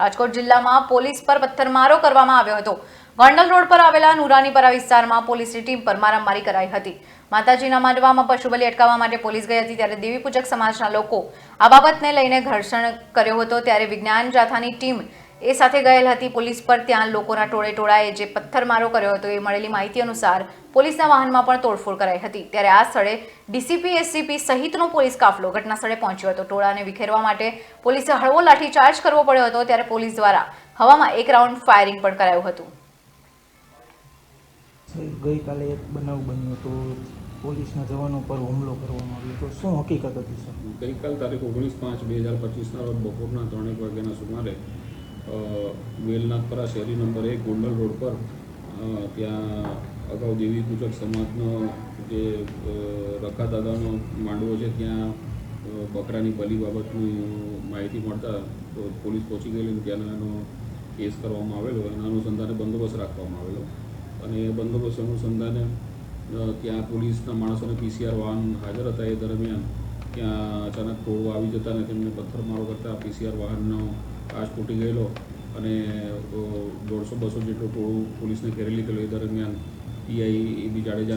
રાજકોટ જિલ્લામાં પોલીસ પર પથ્થરમારો કરવામાં આવ્યો હતો. ગોંડલ રોડ પર આવેલા નુરાનીપરા વિસ્તારમાં પોલીસની ટીમ પર મારામારી કરાઈ હતી. માતાજીના માંડવામાં પશુ બલિ અટકાવવા માટે પોલીસ ગઈ હતી ત્યારે દેવી પૂજક સમાજના લોકો આ બાબતને લઈને ઘર્ષણ કર્યો હતો. ત્યારે વિજ્ઞાન જાથાની ટીમ એ સાથે ગયેલ હતી પોલીસ પર ત્યાં લોકોના ટોળે ટોળાએ જે પથ્થરમારો કર્યો હતો એ મળેલી માહિતી અનુસાર પોલીસના વાહનમાં પણ તોડફોડ કરાઈ હતી. ત્યારે આ સ્થળે ડીસીપી એસસીપી સહિતનો પોલીસ કાફલો ઘટના સ્થળે પહોંચ્યો હતો. ટોળાને વિખેરવા માટે પોલીસે હળવો લાઠીચાર્જ કરવો પડ્યો હતો ત્યારે પોલીસ દ્વારા હવામાં એક રાઉન્ડ ફાયરિંગ પણ કરાયું હતું. ગઈકાલે એક બનાવ બન્યો હતો પોલીસના જવાનો પર હુમલો કરવામાં આવ્યો તો શું હકીકત હતી સર? ગઈકાલ તારીખ ઓગણીસ પાંચ બે હજાર પચીસના રોજ બપોરના ત્રણેક વાગ્યાના સુમારે વેલનાથપરા શેરી નંબર એક, ગોંડલ રોડ પર ત્યાં અગાઉ દેવી પૂજક સમાજનો જે રખા માંડવો છે, ત્યાં બકરાની બલી બાબતની માહિતી મળતા તો પોલીસ પહોંચી ગયેલી અને એનો કેસ કરવામાં આવેલો એના અનુસંધાને બંદોબસ્ત રાખવામાં આવેલો. અને એ બંદોબસ્ત અનુસંધાને ત્યાં પોલીસના માણસોને પીસીઆર વાહન હાજર હતા એ દરમિયાન ત્યાં અચાનક ટોળો આવી જતા અને તેમને પથ્થરમારો કરતા પીસીઆર વાહનનો કાચ તૂટી ગયેલો અને દોઢસો બસો જેટલું ટોળું પોલીસને ઘેરી લીધેલું એ દરમિયાન પીઆઈ એ બી જાડેજા